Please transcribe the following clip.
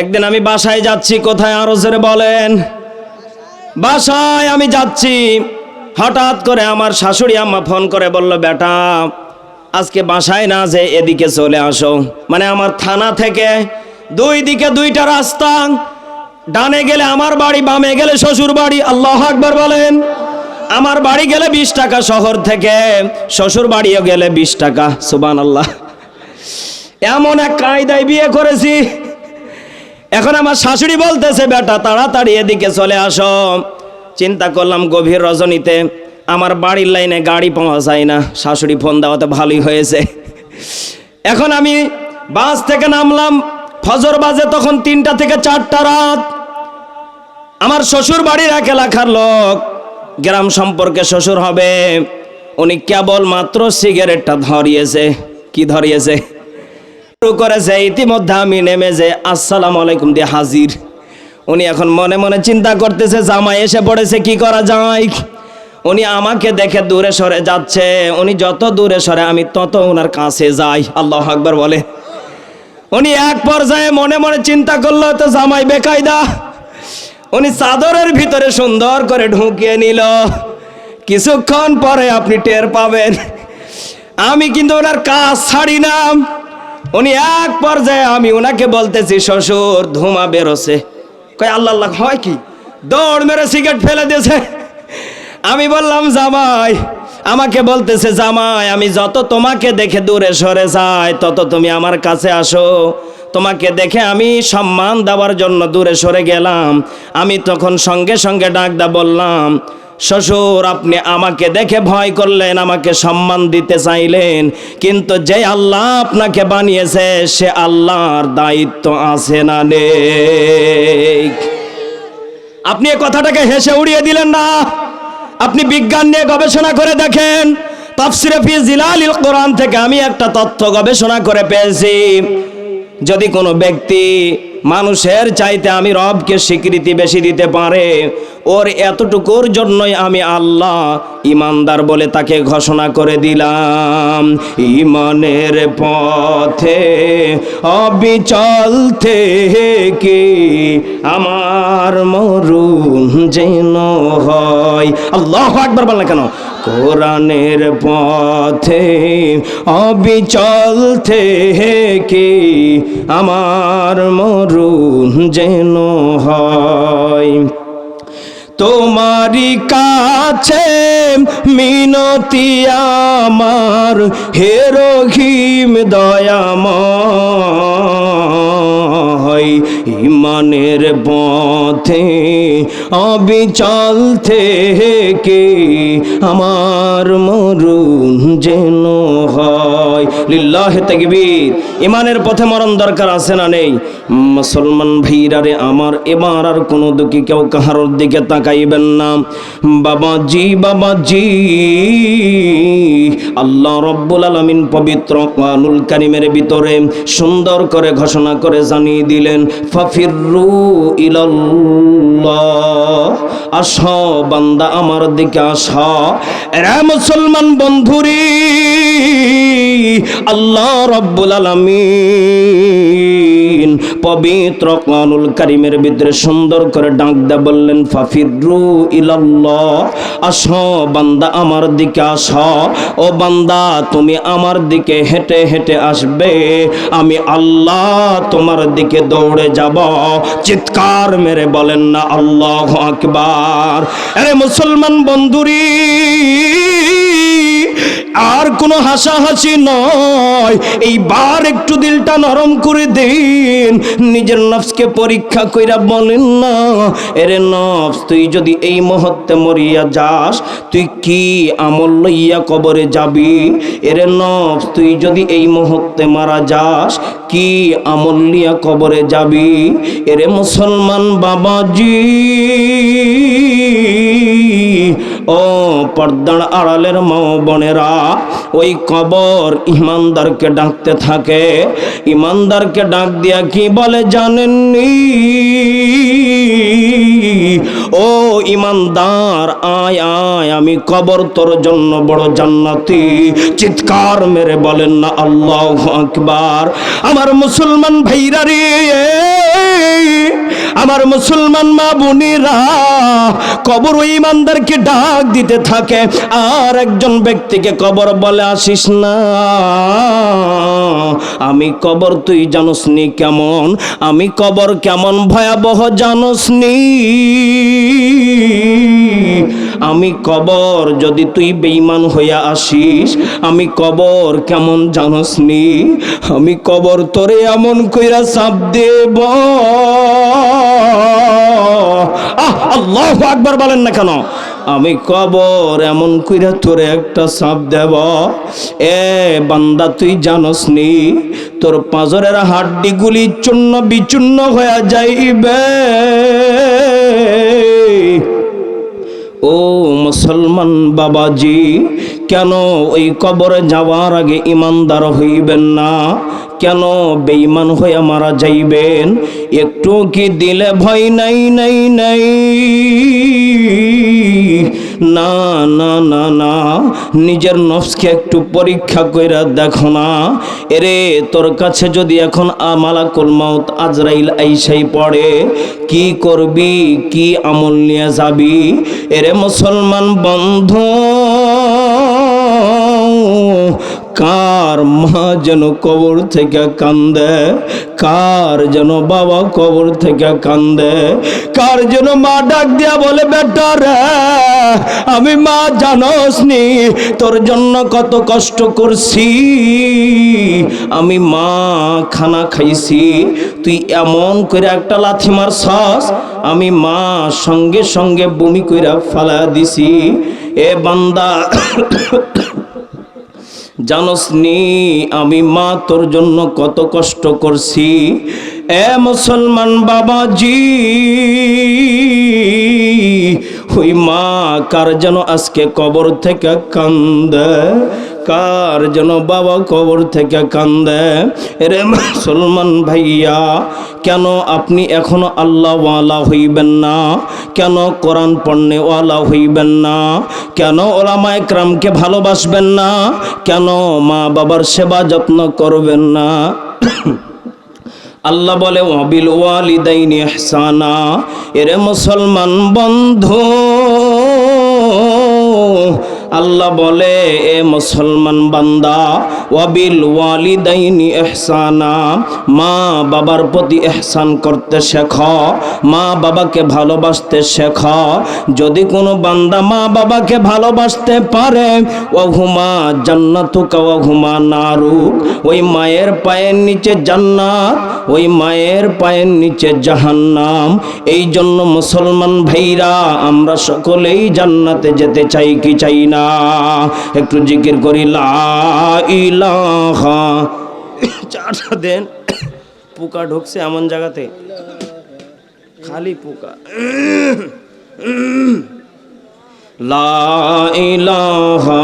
একদিন আমি বাসায় যাচ্ছি, কোথায় আরও জোরে বলেন? বাসায় আমি যাচ্ছি, হঠাৎ করে আমার শাশুড়ি আম্মা ফোন করে বলল, বেটা, আজকে বাসায় না যে এদিকে চলে আসো। মানে আমার থানা থেকে দুই দিকে দুইটা রাস্তা, ডানে গেলে আমার বাড়ি, বামে গেলে শ্বশুর বাড়ি, আল্লাহ আকবার বলেন। আমার বাড়ি গেলে বিশ টাকা, শহর থেকে শ্বশুর বাড়িও গেলে বিশ টাকা সুবান আল্লাহ এমন এক কায়দায় বিয়ে করেছি এখন আমার শাশুড়ি বলতেছে, বেটা, তাড়াতাড়ি এদিকে চলে আসো। চিন্তা করলাম গভীর রজনীতে, আমার বাড়ির লাইনে গাড়ি পাওয়া যায় না। শাশুড়ি ফোন দেওয়া তো ভালোই হয়েছে। এখন আমি বাস থেকে নামলাম, ফজর বাজে তখন তিনটা থেকে চারটা রাত। আমার শ্বশুর বাড়ির এক এলাকার লোক, গ্রাম সম্পর্কে শ্বশুর হবে, উনি কেবল মাত্র সিগারেটটা ধরিয়েছে। কি ধরিয়েছে? করেছে ইতিমধ্যে আমি নেমে যে আসসালাম আলাইকুম দিয়ে হাজির। উনি এখন মনে মনে চিন্তা করতেছে, জামাই এসে পড়েছে, কি করা যায়? উনি আমাকে দেখে দূরে সরে যাচ্ছে। উনি যত দূরে সরে আমি তত ওনার কাছে যাই। আল্লাহ আকবার বলে। উনি এক পর্যায়ে মনে মনে চিন্তা করল, তো জামাই বেকায়দা। উনি চাদরের ভিতরে সুন্দর করে ঢুকিয়ে নিল। কিছুক্ষণ পরে আপনি টের পাবেন। আমি কিন্তু ওনার কাজ ছাড়ি না। উনি এক পর্যায়ে আমি ওনাকে বলতেছি, শ্বশুর, ধুমা বেরোছে। কয়, আল্লাহ আল্লাহ, হয় কি? দৌড় মেরে সিগারেট ফেলে দিয়েছে। আমি বললাম, জামাই, আমাকে বলতেছে, জামাই, আমি যত তোমাকে দেখে দূরে সরে যাই, তত তুমি আমার কাছে আসো। তোমাকে দেখে আমি সম্মান দেওয়ার জন্য দূরে সরে গেলাম। আমি তখন সঙ্গে সঙ্গে ডাকদা বললাম শ্বশুর, আপনি আমাকে দেখে ভয় করলেন, আমাকে সম্মান দিতে চাইলেন। কিন্তু যে আল্লাহ আপনাকে বানিয়েছে, সে আল্লাহর দায়িত্ব আছে না নেই আপনি এ কথাটাকে হেসে উড়িয়ে দিলেন না। আপনি বিজ্ঞান নিয়ে গবেষণা করে দেখেন। তাফসিরে ফি জিলালিল কোরআন থেকে আমি একটা তথ্য গবেষণা করে পেয়েছি। যদি কোনো ব্যক্তি মানুষের চাইতে আমি রবকে স্বীকৃতি বেশি দিতে পারে। ওর এতটুকুর জন্যই আমি আল্লাহ ইমানদার বলে তাকে ঘোষণা করে দিলাম। ইমানের পথে অবিচল থেকে আমার মরুন যেন হয়। আল্লাহ একবার বললেন কেন? কোরআনের পথে অবিচল থেকে আমার মরুন যেন হয়। তোমারি কাছে মিনতি আমার হে রহিম দয়াময়। ইমানের পথে অবিচল থেকে আমার মরুন যেন হয়। লিল্লাহ তাকবীর। ইমানের পথে মরণ দরকার আছে না নেই? মুসলমান ভাইরারে, আমার এবার আর কোনো দুঃখী কেউ কাহার দিকে তাকাইবেন না। বাবাজি বাবাজি, আল্লাহ রব্বুল আলামিন পবিত্র কোরআনুল কারিমের ভিতরে সুন্দর করে ঘোষণা করে জানিয়ে দিলেন, ফাফিরু ইলাল্লাহ। আস বান্দা আমার দিকে আস। এরা মুসলমান বন্ধুরি আল্লাহ রব্বুল আলামিন। পবিত্র কোরআনুল কারিমের ভিতরে সুন্দর করে ডাক দা বললেন ফাফিরু ইলাল্লাহ। আস, বান্দা আমার দিকে আস। ও বান্দা, তুমি আমার দিকে হেঁটে হেঁটে আসবে। আমি আল্লাহ তোমার দিকে দৌড়ে যাব। চিৎকার মেরে বলেন না, আল্লাহ আকবার। আরে মুসলমান বন্ধুরি আর কোনো হাসাহাসি নয়। এইবার একটু দিলটা নরম করে দিন। নিজের নফসকে পরীক্ষা কইরা বলেন না, এরে নফস, তুই যদি এই মুহূর্তে মরিয়া যাস, তুই কি আমল লইয়া কবরে যাবি? এরে নফস, তুই যদি এই মুহূর্তে মারা যাস, কি আমল লিয়া কবরে যাবি? এরে মুসলমান বাবাজি ও পর্দার আড়ালের মা বোনেরা, ওই কবর ইমানদারকে ডাকতে থাকে। ইমানদারকে ডাক দিয়া কি বলে জানেননি? ও ইমানদার, আয় আয়, আমি কবর তোর জন্য বড় জান্নাতি। চিৎকার মেরে বলেন না, আল্লাহ আকবার। আমার মুসলমান ভাইরা রে আমার মুসলমান মা বোনেরা, কবর ওই ইমানদারকে ডাক দিতে থাকে। আর একজন ব্যক্তিকে কবর বলে, আসিস না। আমি কবর তুই জানোস নি কেমন? আমি কবর কেমন ভয়াবহ জানোস নি? আমি কবর, যদি তুই বেঈমান হইয়া আসিস, আমি কবর কেমন জানস নি? আমি কবর তোরে এমন কইরা চাপ দেব। আহ, আল্লাহ আকবার বলেন না কেন? আমি কবর এমন কইরা তোরে একটা সাপ দেব। এ বান্দা, তুই জানস নি? তোর পাঁজরের হাড্ডিগুলি চূর্ণ বিচূর্ণ হয়ে যাইবে। মুসলমান বাবাজি, কেন ওই কবরে যাওয়ার আগে ইমানদার হইবেন না? কেন বেঈমান হয়ে মারা যাইবেন? একটু কি দিলে ভয় নাই নাই নাই? না না নিজের নফসকে একটু পরীক্ষা কইরা দেখো না। এরে, তোর কাছে যদি এখন আমালাকুল মাউত আজরাইল আইসাই পড়ে, কি করবি, কি আমল নিয়ে যাবি? এরে মুসলমান বন্ধু, কার মা যেন কবর থেকে কান্দে, কার যেন বাবা কবর থেকে কান্দে, কার যেন মা ডাক দিয়া বলে, বেটা রে আমি মা জানোস নি তোর জন্য কত কষ্ট করছি। আমি মা খানা খাইছি, তুই এমন করে একটা লাথি মার সস আমি মা সঙ্গে সঙ্গে বমি কইরা ফালা দিছি। এ বান্দা জানস নি আমি মা তোর জন্য কত কষ্ট করছি। এ মুসলমান বাবাজি ওই মা, কার যেন আজকে কবর থেকে কান্দে? কার যেন বাবা কবর থেকে কান্দে? রে মুসলমান ভাইয়া, কেন আপনি এখনও আল্লাহওয়ালা হইবেন না? কেন কোরআন পণ্যওয়ালা হইবেন না? কেন ওলামা একরামকে ভালোবাসবেন না? কেন মা বাবার সেবা যত্ন করবেন না? আল্লাহ বলে অবিল ওয়ালিদাইনি ইহসানা। এরে মুসলমান বন্ধু আল্লাহ বলে, এ মুসলমান বান্দা, ওয়াবিল ওয়ালিদাইনি ইহসানা, মা বাবার প্রতি ইহসান করতে শেখ, মা বাবাকে ভালোবাসতে শেখ। যদি কোনো বান্দা মা বাবাকে ভালোবাসতে পারে, ওহুমা জান্নাতুকা ওহুমা নারুক। ওই মায়ের পায়ের নিচে জান্নাত, ওই মায়ের পায়ের নিচে জাহান্নাম। এই জন্য মুসলমান ভাইরা, আমরা সকলেই জান্নাতে যেতে চাই কি চাই না। একটু জিকির করি লা চাটা দেন পোকা ঢুকছে এমন জায়গাতে। খালি পোকা। লা ইলাহা।